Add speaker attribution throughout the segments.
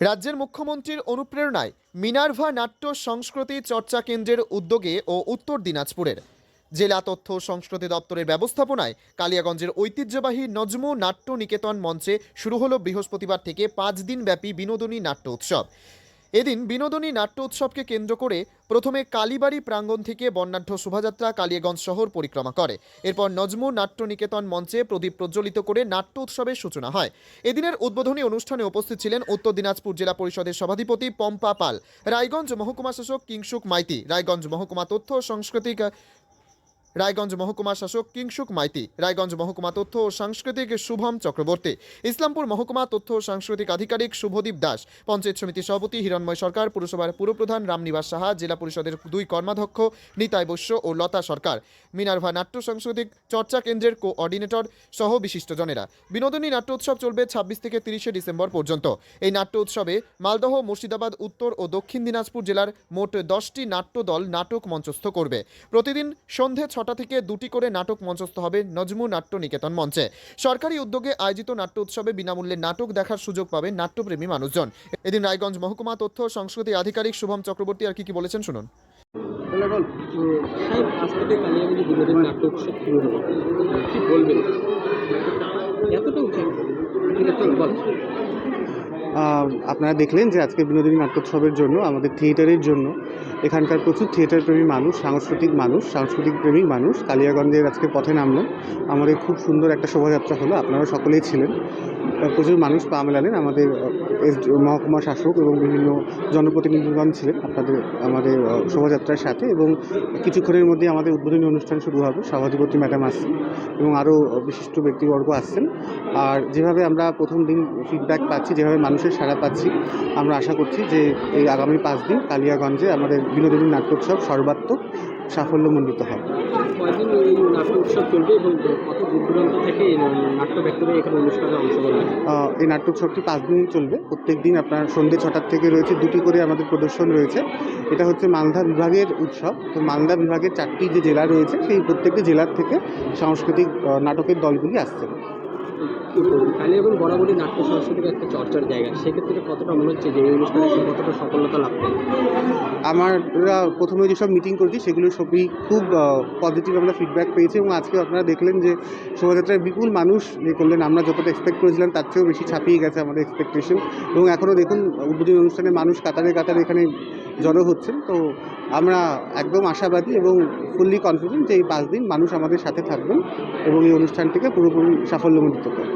Speaker 1: রাজ্যের মুখ্যমন্ত্রীর অনুপ্রেরণায় মিনার্ভা নাট্য সংস্কৃতি চর্চা কেন্দ্রের উদ্যোগে ও উত্তর দিনাজপুরের। জেলা তথ্য সংস্কৃতি দপ্তরের ব্যবস্থাপনায় কালিয়াগঞ্জের ঐতিহ্যবাহী নজমু নাট্য নিকেতন মঞ্চে শুরু হলো বৃহস্পতিবার থেকে পাঁচ দিনব্যাপী বিনোদনী নাট্য উৎসব। এদিন বিনোদনী নাট্য উৎসবকে কেন্দ্র করে প্রথমে কালীবাড়ি প্রাঙ্গণ থেকে বর্ণাঢ্য শোভাযাত্রা কালিয়াগঞ্জ শহর পরিক্রমা করে। এরপর নজমু নাট্য নিকেতন মঞ্চে প্রদীপ প্রজ্বলিত করে নাট্য উৎসবের সূচনা হয়। এদিনের উদ্বোধনী অনুষ্ঠানে উপস্থিত ছিলেন উত্তর দিনাজপুর জেলা পরিষদের সভাধিপতি পম্পা পাল, রায়গঞ্জ মহকুমা শাসক কিংসুক মাইতি, রায়গঞ্জ মহকুমা তথ্য সাংস্কৃতিক রায়গঞ্জ মহকুমা শাসক কিংসুক মাইতি। রায়গঞ্জ মহকুমা তথ্য ও সাংস্কৃতিক শুভম চক্রবর্তী। ইসলামপুর মহকুমা তথ্য ও সাংস্কৃতিক আধিকারিক শুভদীপ দাস। পঞ্চায়েত সমিতির সভাপতি হিরণময় সরকার, পুরসভার পুরপ্রধান রামনিবাস সাহা, জেলা পরিষদের দুই কর্মাধ্যক্ষ নিতাই বৈশ্য ও লতা সরকার। মিনার্ভা নাট্য সাংস্কৃতিক চর্চা কেন্দ্রের কোঅর্ডিনেটর সহ বিশিষ্টজনেরা। বিনোদনী নাট্য উৎসব চলবে ছাব্বিশ থেকে তিরিশে ডিসেম্বর পর্যন্ত। এই নাট্য উৎসবে মালদহ, মুর্শিদাবাদ, উত্তর ও দক্ষিণ দিনাজপুর জেলার মোট দশটি নাট্য দল নাটক মঞ্চস্থ করবে। প্রতিদিন সন্ধে ছটা থেকে দুটি করে নাটক মঞ্চস্থ হবে নজমু নাট্য নিকেতন মঞ্চে। সরকারি উদ্যোগে আয়োজিত নাট্য উৎসবে বিনামূল্যে নাটক দেখার সুযোগ পাবে নাট্যপ্রেমী মানুষজন। এদিন রায়গঞ্জ মহকুমা তথ্য ও সংস্কৃতি আধিকারিক শুভম চক্রবর্তী আর কি কি বলেছেন শুনুন।
Speaker 2: বলে বল সাহেব আজ থেকে কালিয়াগঞ্জে বিনোদন নাট্য উৎসব শুরু হলো কি বলবেন? এতটা
Speaker 3: আহ, আপনারা দেখলেন যে আজকে বিনোদিনী নাট্যোৎসবের জন্য, আমাদের থিয়েটারের জন্য এখানকার প্রচুর থিয়েটার প্রেমী মানুষ, সাংস্কৃতিক মানুষ, সাংস্কৃতিক প্রেমিক মানুষ কালিয়াগঞ্জের আজকে পথে নামলেন। আমাদের খুব সুন্দর একটা শোভাযাত্রা হলো আপনারা সকলেই ছিলেন। প্রচুর মানুষ পা মেলালেন, আমাদের মহকুমা শাসক এবং বিভিন্ন জনপ্রতিনিধিগণ ছিলেন আপনাদের, আমাদের শোভাযাত্রার সাথে এবং কিছুক্ষণের মধ্যে আমাদের উদ্বোধনী অনুষ্ঠান শুরু হবে, সভাধিপতি ম্যাডাম আসছেন এবং আরও বিশিষ্ট ব্যক্তিবর্গ আসছেন। আর যেভাবে আমরা প্রথম দিন ফিডব্যাক পাচ্ছি, যেভাবে মানুষের সাড়া পাচ্ছি। আমরা আশা করছি যে এই আগামী পাঁচ দিন কালিয়াগঞ্জে আমাদের বিনোদিনী নাট্যোৎসব সর্বাত্মক সাফল্যমণ্ডিত হবে।
Speaker 2: এই
Speaker 3: নাট্যোৎসবটি পাঁচ দিন চলবে। প্রত্যেক দিন আপনার সন্ধ্যে ছটার থেকে রয়েছে দুটি করে আমাদের প্রদর্শন রয়েছে। এটা হচ্ছে মালদা বিভাগের উৎসব। তো মালদা বিভাগের চারটি যে জেলা রয়েছে সেই প্রত্যেকটি জেলার থেকে সাংস্কৃতিক নাটকের দলগুলি আসছে।
Speaker 2: বলবেন কালিয়াগঞ্জ বরাবরই নাট্য সংস্কৃতির একটা চর্চার জায়গা। সেক্ষেত্রে কতটা মনে হচ্ছে যে এই অনুষ্ঠানে কতটা সফলতা লাভ করে
Speaker 3: আমরা প্রথমে যেসব মিটিং করেছি, সেগুলো সবই খুব পজিটিভ আমরা ফিডব্যাক পেয়েছি এবং আজকে আপনারা দেখলেন যে শোভাযাত্রায় বিপুল মানুষ ইয়ে করলেন। আমরা যতটা এক্সপেক্ট করেছিলাম, তার চেয়েও বেশি ছাপিয়ে গেছে আমাদের এক্সপেকটেশন এবং এখনও দেখুন, উদ্বোধনী অনুষ্ঠানে মানুষ কাতারে কাতারে এখানে জড়ো হচ্ছেন। তো আমরা একদম আশাবাদী এবং ফুললি কনফিডেন্ট যে এই পাঁচ দিন মানুষ আমাদের সাথে থাকবেন এবং এই অনুষ্ঠানটিকে পুরোপুরি সাফল্যমণ্ডিত করবেন।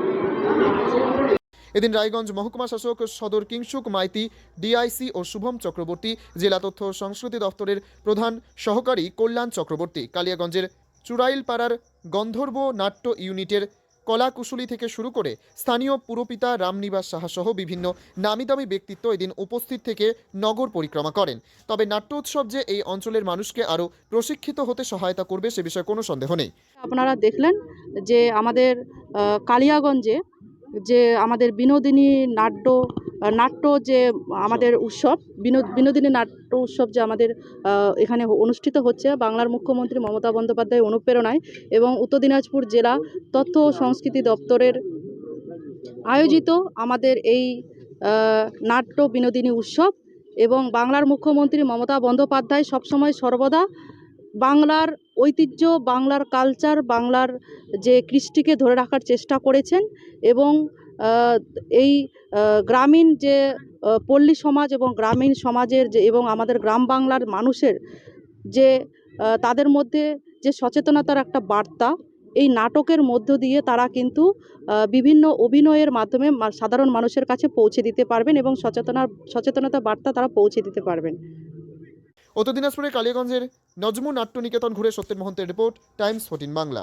Speaker 1: এদিন রায়গঞ্জ মহকুমা শাসক সদর কিংসুক মাইতি, ডিআইসি ও শুভম চক্রবর্তী, জেলা তথ্য সংস্কৃতি দপ্তরের প্রধান সহকারী কল্যাণ চক্রবর্তী, কালিয়াগঞ্জের চুরাইলপাড়ার গন্ধর্ব নাট্য ইউনিটের কলাকুশলী থেকে শুরু করে স্থানীয় পুরপিতা রামনিবাস সাহা সহ বিভিন্ন নামিদামি ব্যক্তিত্ব এদিন উপস্থিত থেকে নগর পরিক্রমা করেন। তবে নাট্য উৎসব যে এই অঞ্চলের মানুষকে আরও প্রশিক্ষিত হতে সহায়তা করবে সে বিষয়ে কোনো সন্দেহ নেই।
Speaker 4: আপনারা দেখলেন যে আমাদের কালিয়াগঞ্জে যে আমাদের বিনোদিনী নাট্য নাট্য যে আমাদের উৎসব বিনো- বিনোদিনী নাট্য উৎসব যে আমাদের এখানে অনুষ্ঠিত হচ্ছে, বাংলার মুখ্যমন্ত্রী মমতা বন্দ্যোপাধ্যায় অনুপ্রেরণায় এবং উত্তর দিনাজপুর জেলা তথ্য সংস্কৃতি দপ্তরের আয়োজিত আমাদের এই নাট্য বিনোদিনী উৎসব এবং বাংলার মুখ্যমন্ত্রী মমতা বন্দ্যোপাধ্যায় সবসময় সর্বদা বাংলার ঐতিহ্য, বাংলার কালচার বাংলার যে কৃষ্টিকে ধরে রাখার চেষ্টা করেছেন এবং এই গ্রামীণ যে পল্লী সমাজ এবং গ্রামীণ সমাজের যে এবং আমাদের গ্রাম বাংলার মানুষের যে তাদের মধ্যে যে সচেতনতার একটা বার্তা, এই নাটকের মধ্য দিয়ে তারা কিন্তু বিভিন্ন অভিনয়ের মাধ্যমে সাধারণ মানুষের কাছে পৌঁছে দিতে পারবেন এবং সচেতনার, সচেতনতা বার্তা তারা পৌঁছে দিতে পারবেন।
Speaker 1: উত্তর দিনাজপুরের কালিয়াগঞ্জের নজমু নাট্য নিকেতন ঘুরে Satyen মহন্তের report, Times fourteen Bangla.